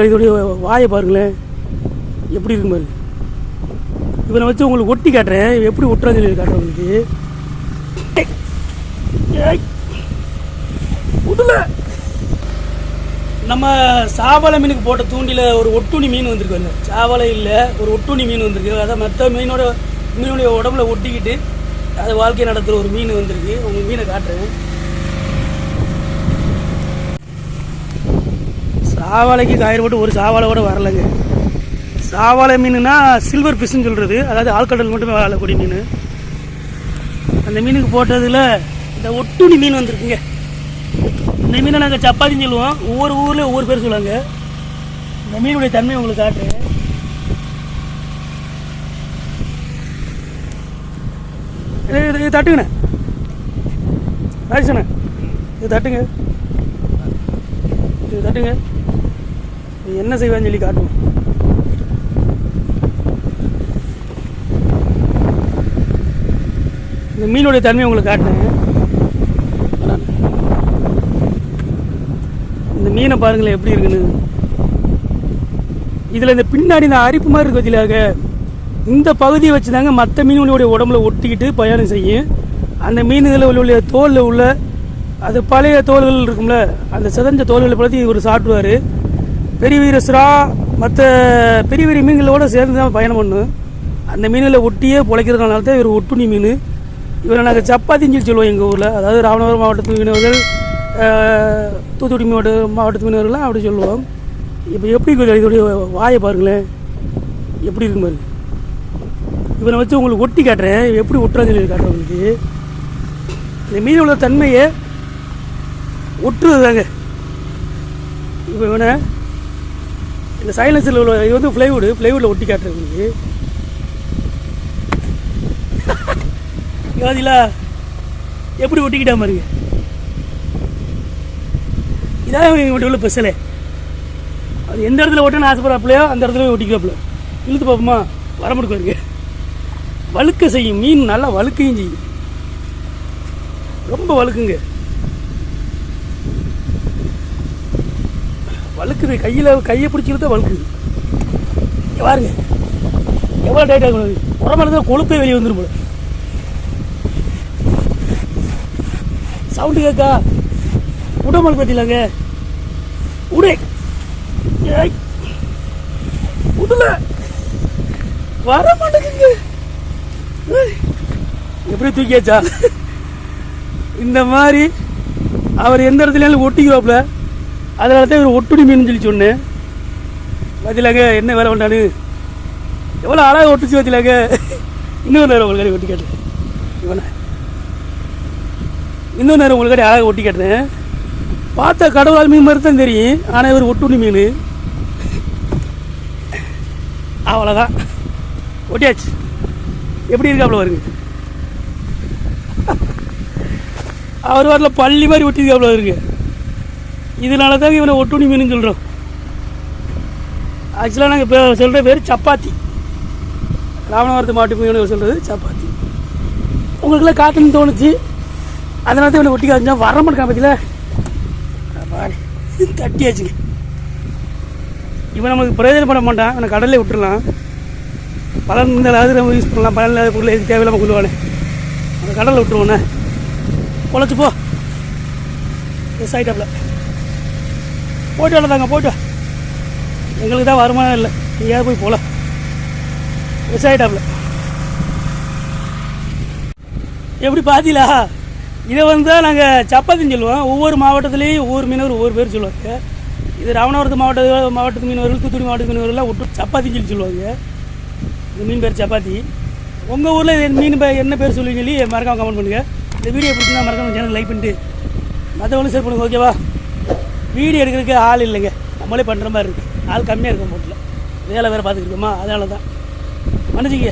இதோடைய வாயை பாருங்களேன். எப்படி இருக்கு பாருங்க இவனை வச்சு உங்களுக்கு ஒட்டி காட்டுறேன். எப்படி ஒட்டுறான்னு சொல்லி காட்டுறேன் உங்களுக்கு. உடல நம்ம சாவலை மீனுக்கு போட்ட தூண்டில ஒரு ஒட்டுணி மீன் வந்திருக்கு வந்து சாவலை இல்லை ஒரு ஒட்டுணி மீன் வந்திருக்கு. அதான் மற்ற மீனோட மீனுடைய உடம்புல ஒட்டிக்கிட்டு அது வாழ்க்கை நடத்துகிற ஒரு மீன் வந்திருக்கு. உங்க மீனை காட்டுறேன். சாவாலைக்கு காயிறு போட்டு ஒரு சாவாலை கூட வரலைங்க. சாவாலை மீனுனா சில்வர் ஃபிஷ்ன்னு சொல்கிறது அதாவது ஆழ்கடல் மட்டுமே வாழக்கூடிய மீன். அந்த மீனுக்கு போட்டதில் இந்த ஒட்டுணி மீன் வந்திருக்குங்க. இந்த மீனை நாங்கள் சப்பாத்தின்னு சொல்லுவோம். ஒவ்வொரு ஊரில் ஒவ்வொரு பேர் சொல்லுவாங்க. இந்த மீனுடைய தன்மை உங்களுக்கு காட்டுறேன் இது தட்டுங்கண்ணே. ராஜேஷண்ணே இது தட்டுங்க. இது தட்டுங்க. இது என்ன செய்வான்னு சொல்லி காட்டுவோம். இந்த மீனுடைய தன்மை உங்களுக்கு காட்டினேன் இந்த மீனை பாருங்களேன் எப்படி இருக்குன்னு. இதில் இந்த பின்னாடி இந்த அரிப்பு மாதிரி இருக்கு பதிலாக இந்த பகுதியை வச்சு தாங்க மற்ற மீன்களுடைய உடம்புல ஒட்டிக்கிட்டு பயணம் செய்யும். அந்த மீன்களில் உள்ள தோலில் உள்ள அது பழைய தோல்கள் இருக்கும்ல அந்த சிதஞ்ச தோல்களை பற்றி இவர் சாப்பிடுவார். பெரிய வீர சுறா மற்ற பெரிய பெரிய மீன்களோட சேர்ந்து தான் பயணம் பண்ணும் அந்த மீன்களை ஒட்டியே பிழைக்கிறதுனால தான் இவர் ஒட்டுணி மீன். இவரை நாங்கள் சப்பாத்தின்னு சொல்லி சொல்லுவோம் எங்கள் ஊரில். அதாவது ராமநாதபுரம் மாவட்டத்து மீனவர்கள் தூத்துக்குடி மாவட்ட மாவட்டத்து மீனவர்கள்லாம் அப்படி சொல்லுவோம். இப்போ எப்படி இதோடைய வாயை பாருங்களேன். எப்படி இருக்கு பாருங்க. இவனை வச்சு உங்களுக்கு ஒட்டி காட்டுறேன். எப்படி ஒட்டுறான்னு சொல்லி காட்டுறேன் உங்களுக்கு. இந்த மீன் உள்ள தன்மையை ஒட்டுறது தாங்க இப்போ இவனை இந்த சைலன்ஸில் உள்ள இது வந்து ஃப்ளைவுடு ஃப்ளைவுட்டில் ஒட்டி காட்டுறது உங்களுக்கு. யோதிலா எப்படி ஒட்டிக்கிட்டா மாதிரி இதான் இவங்க உள்ள ஸ்பெஷலே அது எந்த இடத்துல ஒட்டணும்னு ஆசைப்படுறாப்புலையோ அந்த இடத்துல போய் ஒட்டிக்கிறாப்புல இழுத்து பார்ப்போமா வரமுடிக்கு வருங்க வழுக்க செய்யும். மீன் நல்லா வழுக்கையும் செய்யும். ரொம்ப வழுக்குங்க. வழுக்குது. கையில் கையை பிடிச்சி வழுக்குது. இங்கே பாருங்க. எவ்வளோ டைட்டாக கூடாது உரமான கொழுப்பே வெளியே வந்துடும் போல. சவுண்டு கேட்கா உடம்பு பத்திலாங்க. உடே. ஏய். உடல. வர மாட்டேங்குங்க எப்படி தூக்கியாச்சா? இந்த மாதிரி அவர் எந்த இடத்துலையாலும் ஒட்டிக்குவாப்புல. அதனால தான் இவர் ஒட்டுடி மீன் சொல்லி சொன்னேன். பார்த்திலாங்க என்ன வேலை பண்ணானு எவ்வளோ அழகாக ஒட்டுச்சு பார்த்திலாங்க இன்னொரு நேரம் உங்களுக்கு ஒட்டி கேட்டேன். இவனை. இன்னொரு நேரம் உங்களுக்கு அழகாக ஒட்டி கேட்டேன். பார்த்த கடவுளால் மீன் மாதிரி தான் தெரியும். ஆனால் இவர் ஒட்டுணி மீன். அவ்வளோதான் ஒட்டியாச்சு. எப்படி இருக்காப்புல வருங்க அவர் வரல பள்ளி மாதிரி ஒட்டிருக்காப்புல வருங்க இதனால தான் இவனை ஒட்டுணி மீன் சொல்கிறோம் ஆக்சுவலாக நாங்கள் இப்போ சொல்கிற பேர் சப்பாத்தி. ராமநாதபுரத்து மாட்டு மீன் சொல்கிறது சப்பாத்தி. உங்களுக்குலாம் காற்றுன்னு தோணுச்சு. அதனால தான் இவனை ஒட்டி காய்ச்சா வர மாட்டேன் பற்றியில் தட்டியாச்சுங்க. இவன் நமக்கு பண்ண மாட்டான். அவனை கடலில் விட்டுறலாம். பலன் இருந்தாலும் நம்ம யூஸ் பண்ணலாம். பலன் இல்லாத பொருள் எதுக்கு தேவையில்லாமல் கொள்ளுவானே. அந்த கடலில் விட்டுருவோண்ணே பொழைச்சு போ. எஸ் ஆகிட்டாப்ல போய்ட்டு வரதாங்க போய்ட்டு எங்களுக்கு தான் வருமானம் இல்லை. நீயாவது போய் போகலாம் மிஸ் ஆகிட்டாப்ல எப்படி பார்த்தீங்களா இதை வந்து நாங்கள் சப்பாத்தின்னு சொல்லுவோம். ஒவ்வொரு மாவட்டத்துலேயும் ஒவ்வொரு மீனவர் ஒவ்வொரு பேர் சொல்லுவாங்க. இது ராமநாதபுரத்து மாவட்ட மாவட்டத்து மீனவர்கள் தூத்துக்குடி மாவட்ட மீனவர்கள்லாம் விட்டு சப்பாத்தின்னு சொல்லி சொல்லுவாங்க. இந்த மீன் பேர் சப்பாத்தி. உங்கள் ஊரில் இது மீன் பே என்ன பேர் சொல்லுவீங்க சொல்லி மறக்காம கமெண்ட் பண்ணுங்கள் இந்த வீடியோ பிடிச்சிருந்தா மறக்காமல் சேனல் லைக் பண்ணிட்டு மற்றவங்களும் ஷேர் பண்ணுங்கள் ஓகேவா வீடியோ எடுக்கிறதுக்கு ஆள் இல்லைங்க. நம்மளே பண்ணுற மாதிரி இருக்குது ஆள் கம்மியாக இருக்கும் போட்டில் வேலை வேறு பார்த்துக்கிட்டோமா அதனால தான் மன்னிச்சிக்க